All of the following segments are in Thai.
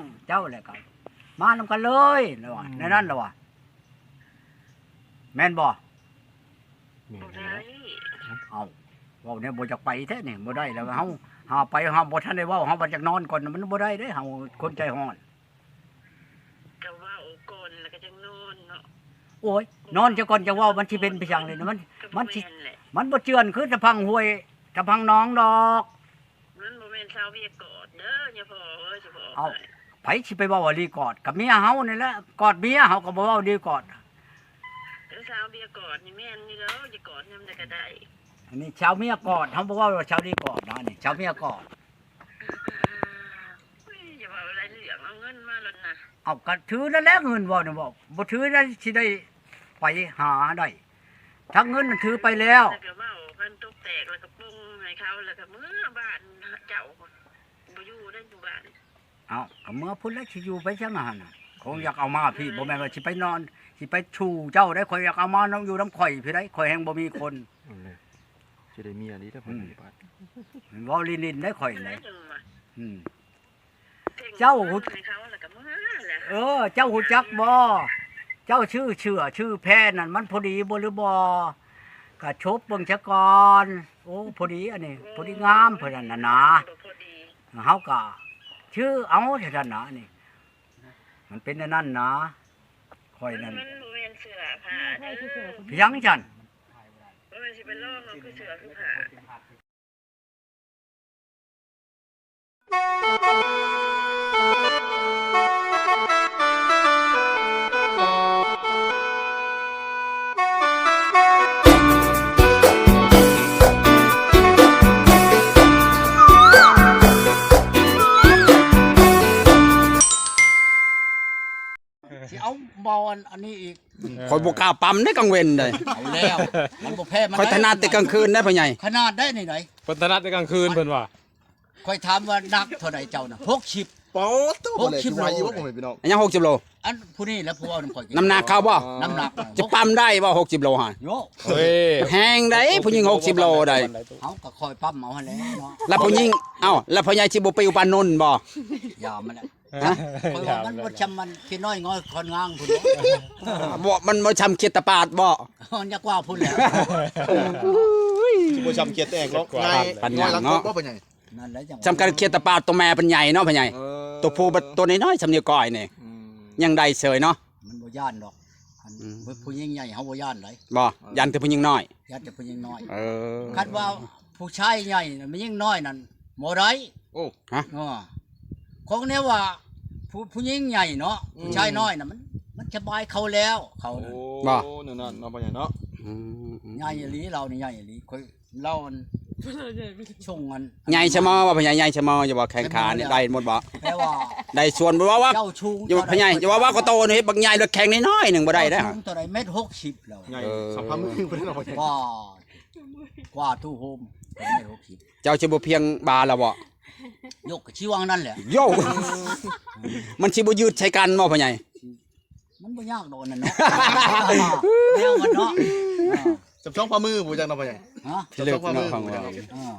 องเจ้าแหละกันมานำกันเลยแล้วว่าในนั้นแล้วว่าแม่นบ่แม่นบ่แล้ได้วเอาเว้าเนี่ยบ่จักไปแท้นี่บ่ได้แล้วเฮาเฮาไปเฮาบ่ทันได้เว้าเฮาบ่จักนอนก่อนมันบ่ได้เด้เฮาคนใจร้อนก็เว่าก่อนแล้วก็จังนอนเนาะโอ้ยนอนจะก่อนจะเว้ามันสิเป็นไปจังเลยนะมันก็มันบ่สิแม่นแหละมันบ่เจือนคือตะพังห้วยตะพังหน้องดอกมันบ่แม่นชาวเวียดกอดเด้ออย่าพอเอ้ยสิบอกเอาให้ ไผสิไปเว้าว่าลีกอดกับเมียเฮานี่แหละกอดเมียเฮาก็บ่เว้าดีกอดแต่ชาวเวียดกอดนี่แม่นนี่เด้ออย่ากอดยามใดก็ได้อันนี้ชาวเมียกอดเฮาบ่เว้าว่าชาวลีกอดนะนี่ชาวเมียกอดเฮ้ยอย่าว่าอะไรเหลืองเอาเงินมาแล้วนะเอาก็ถือนั่นแหละเงินบ่นี่บ่บ่ถือแล้วสิได้ไปหาได้ถ้าเงินมันถือไปแล้วแล้วก็เว้ากันตกแตกแล้วก็ปรุงให้เขาแล้วก็เมื่อบ้านเจ้าบ่อยู่ได้อยู่บ้าน เอาก็เมื่อพุ่นแล้วสิอยู่ไปจังหั่นน่ะคงอยากเอามาพี่บ่แม่นว่าสิไปนอนสิไปชูเจ้าได้ข่อยอยากเอามาน้องอยู่น้ำข่อยพี่ได้ข่อยแฮงบ่มีคนเอาเลยจะได้เมียดีถ้าผมอืมมีบาทเว้าลินๆได้ข่อยไหนเลยจังว่าอืมพ่งเจ้างินให้เขาแล้วก็เมื่อแหละเออ เจ้าหูจักบ่เจ้าชื่อเชื่อชื่อแพ้นั่นมันพอดีบ่หรือบ่กะชบเบิ่งชะก่อนโอ้พอดีอันนี้พอดีงามเพิ่นนั่นน่ะนะบ่พอดีเฮาก็ ชื่อเอาเท่านั้นนะนี่ มันเป็นอันนั้นนะค่อยนั่นมันบ่แม่นเสื้อผ้าเด้อเพียงจัน บ่แม่นสิไปลอกเอาคือเสื้อคือผ้า อลอันนี้อีกคอยบ่กล้าปั๊มได้กลางเว้นเลยเอาแล้วมันบ่แพ้มันคอยถนัดแต่กลางคืนได้พ่อใหญ่ขนาดได้นี่ไหนเพิ่นถนัดในกลางคืนเพิ่นว่าค่อยถามว่านักเท่าใดเจ้าน่ะ60 ป๊อดตัวหกเลยสิบที่วาโลอยู่ว่าผมเห็นพี่น้องอันยัง60โลอันผู้นี้แล้วผู้เอาน้ำข่อยกิน้ำหนักเขาบ่น้ำหนักจะปั๊มได้บ่60โลฮะโยเฮ้ยแฮงได้ผู้หญิง60โลได้เฮาก็คอยปั๊มเอาหั่นแหละเนาะแล้วผู้หญิงเอ้าแล้วพ่อใหญ่สิบ่ไปอุปานนนท์บ่ยามันแหละ ฮะคอยว่ามันบ่จำมันขี้น้อยงอยคนงางพุ่นเนาะบ่มันบ่ชำเขียดตะปาดบ่มันอยากว่าพุ่นแหล้วชิบูชำเกียรติแตกเนาะนายปัญน้ญาอยรักเนาะก็เป็นไงนั่นแหละจังสำคัญเขียดตะปาดตัวแม่เป็นใหญ่เนาะพ่อใหญ่เออตัวผู้บัดตัวน้อยๆสำเนียงก้อยนี่อืมยังได้เสยเนาะมันบ่ย่านดอกอันอืมผู้หญิงใหญ่เฮาบ่ย่านเลยบ่ยันแต่ผู้หญิงน้อยย่านแต่ผู้หญิงน้อยเออคันว่าผู้ชายใหญ่น่ะมันยิ่งน้อยนั่นบ่ได้โอ้เออ ของเนี้ยว่า ผู้ผู้หญิงใหญ่เนาะผู้ชายน้อยน่ะมัน มันสบายเขาแล้วเขาโอ้น่ะนั่นนั่นเนาะเป็นไงเนาะอืมใหญ่อีหลีเรานี่ใหญ่อีหลีค่อยเล่ามันช่วงมันใหญ่ชะมอว่าพ่อใหญ่ใหญ่ชะมออย่าว่าแข้งขานี่ได้หมดบ่แปลว่าได้ส่วนบ่ว่าว่าเจ้าชูงอย่าว่าพ่อใหญ่อย่าว่าว่าก็โตนี่บางใหญ่แล้วแข็งน้อยๆหนึงบ่ได้เด้อ เจ้าชูงตัวใดเม็ด60แล้วไงเออ สัมภาระมือเป็นเราเป็นไงกว่ากว่าตู้โฮมเป็นเม็ด60เจ้าสิบ่เพียงบาแล้วบ่ ยกกับชีวังนั่นแหละ โยมันสิบ่ยืดใช้กันบ่พ่อใหญ่ มันบ่ยากโดนน่ะเนาะแนวมันเนาะจับช่องพามือบูจังเนาะเป็นไงฮะจับช่องพามือบูจังอ่า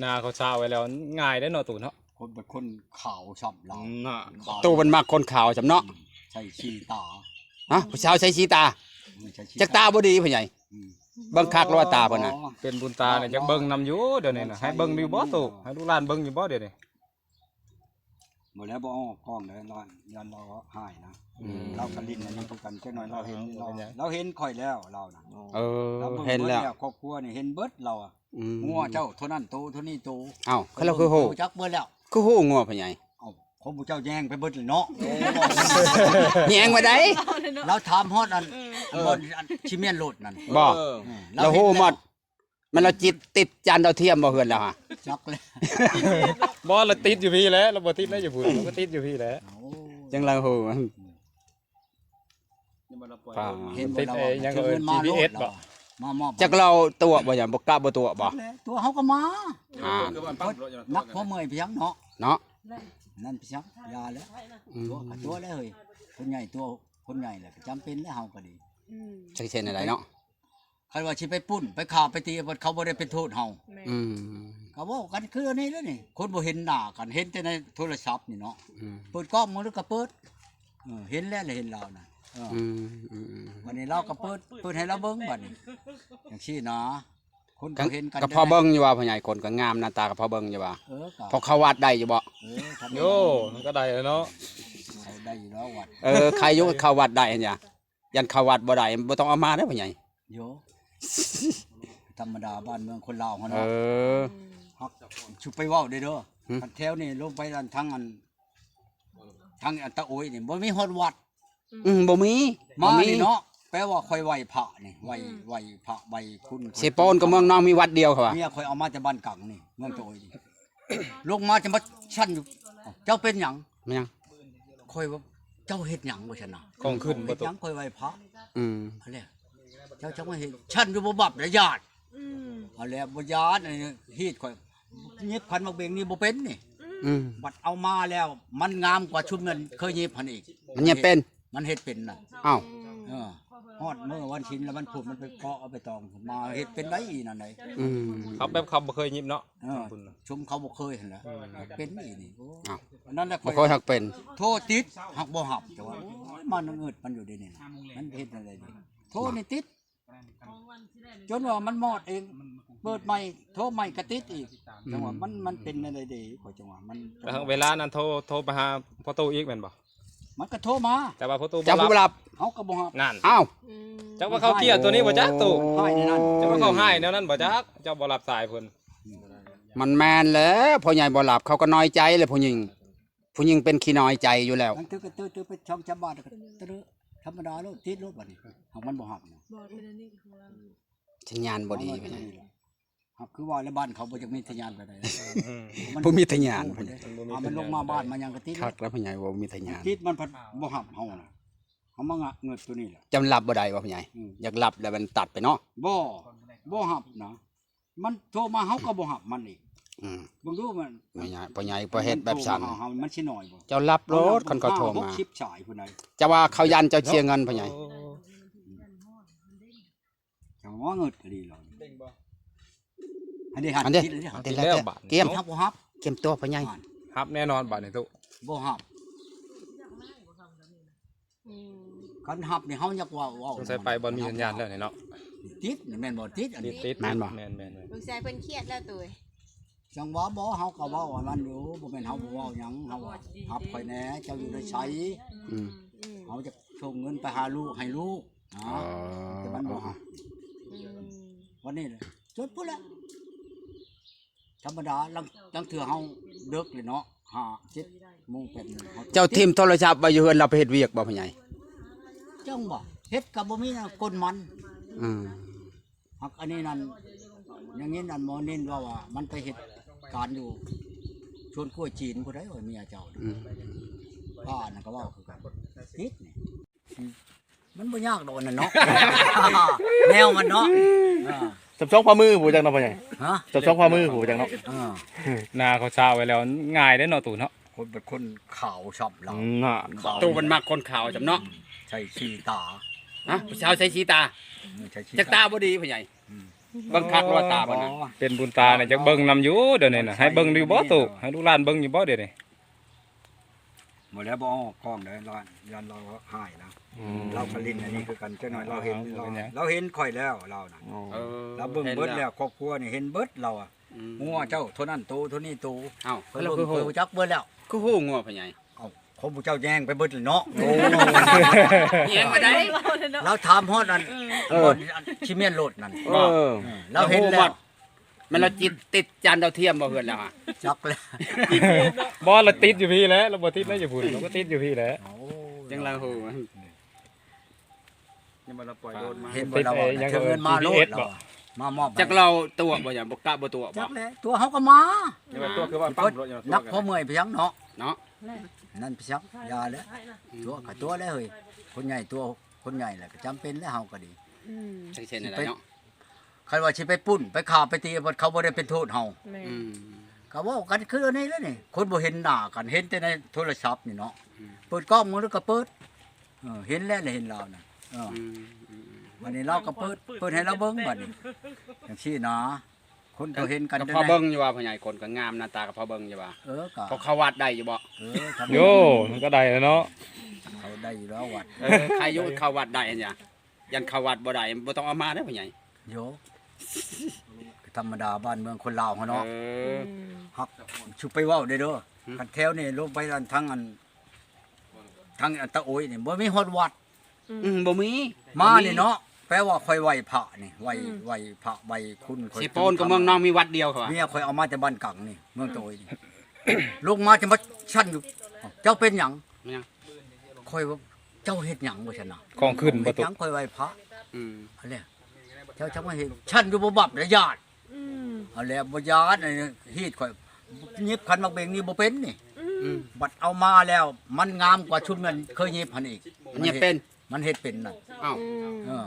หน้าเขาชาไว้แล้วง่ายได้อเนาะตู่เนาะคนเป็นคนขาวชอบเราอืมน่ะขาวตู้มันมักคนขาวจำเนาะใช่ชีตาฮะผู้สาวใช้สีตาไม่ใช่ชีจักตาบ่ดีพ่อใหญ่อืม เบิ่งคักแล้วว่าตาเพิ่นน่ะอ๋อเป็นบุญตาเนี่ยจักเบิ่งนำอยู่เดี๋ยวนี้น่ะให้เบิ่งอยู่บ่ตู่ให้ลูกหลานเบิ่งอยู่บ่เดี๋ยวนี้หมดแล้วบ่ออกกล้องเลยนอนยันเราหายนะเรากระลินอันนี้ทุกกันแค่น้อยเราเห็นเราเราเห็นค่อยแล้วเรานะเออเราบิ่งเห็นแล้วบิดครอบครัวนี่เห็นเบิดเราอะอืมงัวเจ้าเท่านั้นโตเท่านี้โตเอ้าเขาเราคือโหจักเบิดแล้วคือโหงัวพ่อใหญ่ เอ้าผมผู้เจ้าแย่งไปเบิดเลยเนาะแยงมาได้เราถามฮอดอันบนอันชิเมียนโลดนั่นบ่เอออืมเราโหหมด มันเราจิตติดจานดาวเทียมบ่เฮือนแล้วฮะจักเลยบ่เราติดอยู่พี่แหล้วเราบ่ติดแล้วอยู่พุ่นเราก็ติดอยู่พี่แหล้วโอ้จังเราโหป่าเห็นบ่ติดเราเอ้ยังก็เอิ้นมาโลด GPS บ่มามอบจักเราตัวบ่หยังบ่กล้าบ่ตัวบ่ตัวเขาก็มาอ่านักพอเมื่อยเพียงเนาะเนาะ นั่นเพียงยาแล้วอืมตัวกับตัวแล้วเฮ้ยคนใหญ่ตัวคนใหญ่แหละก็จำเป็นแล้วเฮาก็ดีจักเช่นอะไรเนาะใครว่าสิไปปุ้นไปข่าไปตีบ่เขาบ่ได้เป็นโทษเฮาอืมก็เว้ากันคืออันนี้แล้วนี่ คนบ่เห็นหน้ากันเห็นแต่ในโทรศัพท์นี่เนาะอืมเปิดกล้องมันก็เปิดเออเห็นแล้วเลยเห็นเราน่ะเออออืมอืมอืมวันนี้เราก็เปิดเปิดให้เราเบิ่งบัดนี้อย่างซี่นะ คนก็ก็เห็นกันก็พอเบิ่งอยู่ว่าพ่อใหญ่คนก็งามหน้าตาก็พอเบิ่งอยู่ว่าเออก็พอเขาวัดได้อยู่บ่เออทำโยมันก็ได้แล้วเนาะเขาได้อยู่แล้ววัดเออใครอยู่เขาวัดได้หั่นจ้ะยันเขาวัดบ่ได้บ่ต้องเอามาเด้อพ่อใหญ่โยธรรมดาบ้านเมืองคนลาวเขาเอเนาะอ ฮักชุบไปเว้าได้เด้อหืมอันแถวนี่ลงไปอันทั้งอันทั้งอันตะโอยนี่บ่มีฮอดวัดอืมบ่มีมาบ่นี่เนาะ แปลว่าค่อยไหวพระนี่ไหวไหวพระไหวคุณเสโปนกับเมืองน้องมีวัดเดียวเขาว่าเมียค่อยเอามาจากบ้านกังนี่เมืองตะโอยนี่ลงมาจะมาชั้นอยู่เอ้าเจ้าเป็นหยังแม่ยังค่อยว่าเจ้าเฮ็ดหยังบ่ชนะของขึ้นบ่เฮ็ดตุหยังค่อยไหวพระอืมอันเนี้ยเจ้าจังว่าเฮ็ดชั้นอยู่บ่บับระยาดเอาแล้วบ่ญาติอันนี้ฮีดค่อยเย็บพันมักเบงนี่บ่เป็นนี่ อืมบัดเอามาแล้ว มันงามกว่าชุบเงินเคยเย็บพันอีก มันยังเป็นมันเฮ็ดเป็นน่ะ เอ้า เออ ฮอดเมื่อวันชินแล้วมันผุดมันไปเกาะเอาไปตองมาเฮ็ดเป็นได้อีนั่นไดอืม เขาแบบเขาบ่เคยยิบเนาะเออคุณน่ะชุมเขาบ่เคยหั่นแหละเป็นอีนี่โอ้เอ้าอันนั้นแหละบ่ค่อยฮักเป็นโทษติดหักบ่หับแต่ว่าโอ้ยมันเงิดมันอยู่ดีนี่นะมันเฮ็ดอะไรนี่โทษนี่ติด จนว่ามันมอดเอง เปิดใหม่โทรใหม่ก็ติดอีกจังหวะมันมันเป็นอะไรดีกว่าจังหวะมันแต่เวลานั้นโทรโทรไปหาพ่อตู้อีกแม่นบ่ มันก็โทรมาแต่ว่าพ่อตู้บ่เจ้าผู้รับรับเฮาก็บ่หับนั่นเอ้าจักว่าเขาเครียดตัวนี้บ่จักตู้ให้ในนั้นจักว่าเขาให้แนวนั้นบ่จักเจ้าบ่รับสายเพิ่นมันแมนแล้วพ่อใหญ่บ่หลับเขาก็น้อยใจเลยผู้หญิง ผู้หญิงเป็นขี้น้อยใจอยู่แล้ว มันตื้อก็ตื้อตื้อไปช่องชาวบ้านก็ตื้อธรรมดาโลดติดโลดบัดนี้หักมันบ่หับนะสัญญาณบ่ดีพ่อให ญ่หักคือว่าแล้วบ้านเขาบ่จักมีทะยานไปได้อืมบ่มีทะยานพ่อใหญ่อ่ามันลงมาบ้านมันยังก็ติดคักแล้วพ่อใหญ่บ่มีทะยานติดมันพัดบ่หับเฮาน่ะเฮามางะเงิดตัวนี้แหละจำหลับบ่ได้ว่าพ่อใหญ่อืมอยากหลับแล้วมันตัดไปเนาะบ่บ่หับนะมันโทรมาเฮาก็บ่หับมันอีกอืมเบิ่งดูมันพ่อใหญ่พ่อใหญ่บ่เฮ็ดแบบสั่นโทรมาหาเฮามันสิน้อยบ่เจ้ารับรถคนเขาโทรมาหกสิบสายพุ่นใดจะว่าเขายันเจ้าเชียเงินพ่อใหญ่จังว่าเงิดก็ดีแล้ว อันนี้หันอันนี้คิดเลยดิหันเดี๋ยวแล้แล้ววบาดเกมหับบ่หับเกมตัวพ่อใหญ่รับแน่นอนบัดนี้ตู้บ่หับคันหับนี่เฮาอยากว่าเว้าสงสัยไปบ่มีสัญญาณแล้วนี่เนาะติดนี่แม่นบ่ติดอันติดนี้ติดแม่นบ่แม่นแม่นแม่นลูกชายเพิ่นเครียดแล้วตัวจังว่าบ่เฮาก็เว้าอันนั้นอยู่บ่แม่นเฮาบ่เว้าหยังเฮาว่าหับข่อยแหน่เจ้าอยู่ได้ใช้อืมอืมเฮาจะส่งเงินไปหาลูกให้ลูกนะอ๋อแต่มันบ่หับอืมวันนี้เลยจดพุ่นละ ธรรมดาลังลังเถื่อเฮาเลิกเลยเนาะห้าเจ็ดโมงแปดโมงฮเจ้าทิมโทรศัพท์ไว้อยู่เฮือนเราไปเฮ็ดเวียกบ่พ่อใหญ่จังบ่เฮ็ดกับบ่มีนะกลมันอืมหักอันนี้นั่นอย่างนี้นั่นหมอเน้นว่าว่า มันไปเฮ็ดการอยู่ชวนกล้วยจีนผู้ใดโอ้ยเมียเจ้าน่ะอืมป้านั่นก็เว้าคือกันติดนี่มันบ่ยากดอกนั่นเนาะ แนวมันเนาะ อ่าจับช่องความมือผู้จังเนาะพ่อใหญ่ฮะจับช่องความมือผู้จังเนาะอ่าหน้าเขาเช้าไว้แล้วง่ายได้เนาะตู้เนาะคนเป็นคนขาวชอบเราอืมน่ะตู้มันมักคนขาวจำเนาะใช่ชีตาฮะผู้ชาวใช้สีตาใช่ชีจักตาบ่ดีพ่อใหญ่เบิ่งคักว่าตาบ่น่ะเป็นบุญตาเนี่ยจักเบิ่งนำอยู่เดี๋ยวนี้น่ะให้เบิ่งอยู่บ่ตู้ให้ลูกหลานเบิ่งอยู่บ่เดี๋ยวนี้หมดแล้วบ่อ้อกล้องได้ร้านยันเราหายนะอืม เราผลินอันนี้คือกันจังหน่อยเราเห็นอ๋อเราเป็นไงเราเห็นข่อยแล้วเราน่ะอ๋อเออเราเบิ่งเบิดแล้วครอบครัวนี่เห็นเบิดเราอะอืมงัวเจ้าเท่านั้นโตเท่านี้โตเอ้าเพิ่นแล้วเบิ่คืงอฮู้เพิ่นจักเบิดแล้วคือฮู้งัวพ่อใหญ่เอ้าเขาผู้เจ้าแย่งไปเบิดเลยเนาะเอียงมาได้เราถามฮอดนั่นฮอดอันชิเมียนโลดนั่นเออเราเห็นแล้วมันเราจิตติดจานดาวเทียมบ่เฮือนแล้วอะจักแล้วบ่เราติดอยู่พี่แหล้วเราบ่ติดแล้วอยู่พุ่นเราก็ติดอยู่พี่แหล้วจังเราฮู้ ยังบ่เราปล่อยโดนมาเห็นบ่เราว่ายังเชิญเงินมาโลด GPS เราอะมามอบให้จักเราตัวบ่อย่างบ่กล้าบ่ตัวบ่จักแล้วตัวเขาก็มายังว่าตัวคือว่าปั๊มรถอยู่นักพอเมื่อยเพียงเนาะเนาะนั่นเพียงยาแล้วตัวกับตัวแล้วเฮ้ยคนใหญ่ตัวคนใหญ่แหละก็จำเป็นแล้วเฮาก็ดี อืมจังเช่นอะไรเนาะใครว่าสิไปปุ้น ไปข่าไปตีบ่เขาบ่ได้เป็นโทษเฮาแม่อืมก็เว้ากันคืออันนี้แหล้วนี่ คนบ่เห็นหน้ากันเห็นแต่ในโทรศัพท์นี่เนาะเปิดกล้องมันแล้วก็เปิดเออเห็นแล้วเลยเห็นเราน่ะ เอออืมอืมวันอันนี้เราก็เปิดเปิดให้เราเบิ่งบัดนี้จังซี่นะคนก็เห็นกันก็ได้พอเบิ่งอยู่ว่าพ่อใหญ่คนก็งามหน้าตาก็พอเบิ่งอยู่ว่าเออก็พอเขาวัดได้อยู่บ่เออทำโยมันก็ได้แล้วเนาะเขาได้อยู่แล้ววัดเออใครอยู่เขาวัดได้อันเนี้ยยันเขาวัดบ่ได้บ่ต้องเอามาเด้อพ่อใหญ่โยธรรมดาบ้านเมืองคนลาวเขาเนาะเออฮักชุบไปเว้าได้เด้อหืมคันแถวนี่ลงไปอันทั้งอันทั้งอันตะโอยนี่บ่มีฮอดวัด อืมบ่มีมานี่เนาะแปลว่าค่อยไหวพระนี่ไหวไหวพระไหวคุณค่อยสิโปนกับเมืองน้องมีวัดเดียวเขาว่าเมียค่อยเอามาจากบ้านกังนี่เมืองตะโอยนี่ลงมาจะมาชั้นอยู่เจ้าเป็นหยังมันยังค่อยว่าเจ้าเฮ็ดหยังบ่ซั่นน่ะของขึ้นเฮ็ประดตูหยังค่อยไหวพระอืมอันเนี้ยเจ้าจังว่าเห็นชั้นอยู่บ่บับระยาดเอาแล้วบ่ญาติอันนี้ฮีดค่อยยิบคันมักเบงนี่บ่เป็นนี่ อืมบัดเอามาแล้ว มันงามกว่าชุดเงินเคยยิบหันอีกมันยังเป็น มันเฮ็ดเป็นน่ะเอ้าเออ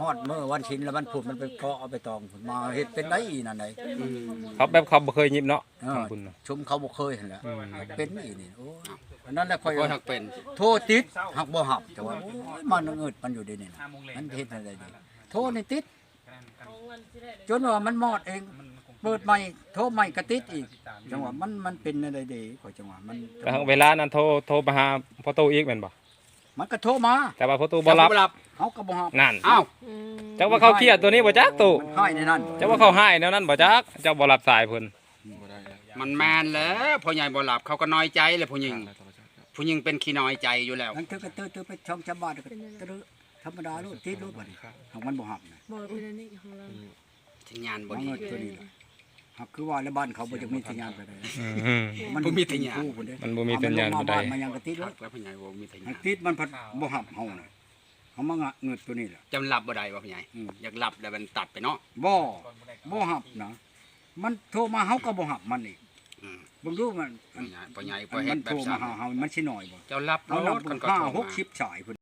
ฮอดมื้อวันชินแล้วมันพูดมันไปเกาะเอาไปตองพุ่นมาเฮ็ดเป็นได้อีนั่นไดอืมเขาแบบเขาบ่เคยยิบเนาะเอทาองคุณน่ะชุมเขาบ่เคยหั่นแหละเป็นอีนี่โอ้อันนั้นแหละค่อยก็ทักเป็นโทษติดหักบ่หับแต่ว่าโอ้ยมันเงิดมันอยู่ดีนี่นะมันเฮ็ดอะไรดีโทษนี่ติด จนว่ามันมอดเอง เปิดใหม่โทรใหม่ก็ติดอีก จังหวะมันมันเป็นอะไรดีกว่าจังหวะมันก็เวลานั้นโทรโทรมาหาพ่อตู้อีกแม่นบ่ มันก็โทรมาแต่ว่าพ่อตู้บ่รับรับเฮาก็บ่ฮับนั่นเอ้าจักว่าเขาเครียดตัวนี้บ่จักตู้มันให้ในนั้นจักว่าเขาให้แนวนั้นบ่จักเจ้าบ่รับสายเพิ่นมันแมนแล้วพ่อใหญ่บ่หลับเขาก็น้อยใจเลยผู้หญิง ผู้หญิงเป็นขี้น้อยใจอยู่แล้ว มันเธอก็เตอเตอไปช่องชาวบ้านก็ตะลึธรรมดาโลดติดโลดบัดนี้หักมันบ่หับนะบอกเป็นอันนี้ของเราที่งานบ่บ่ดีเงิดตัวนี้ล่ะ หักคือว่าแล้วบ้านเขาบ่จะมีสัญญาณไปเลยอืมบ่มีสัญญาณคู่พุ่นเด้มันบ่มีสัญญาณเอบ่มันลงได้มาบ้านมันยังก็ติดโลครัดบแล้วพ่อใหญ่บ่มีแต่มันงานติดมันพัดบ่หับเฮาน่ะเฮามางะเงิดตัวนี้ล่ะ จำหลับบ่ได้ว่าพ่อใหญ่อืม อยากหลับแล้วมันตัดไปเนาะบ่บ่หับนะมันโทรมาเฮาก็บ่หับมันอีกอืมเบิ่งดูมันพ่อใหญ่พ่อใหญ่อับ่นเฮ็มัดนแบโทรบมาสั่นหาเฮามันสิน้อยบ่เจ้าหลับเฮานับกันก็ห้าโทรหกมา สิบสายพุ่น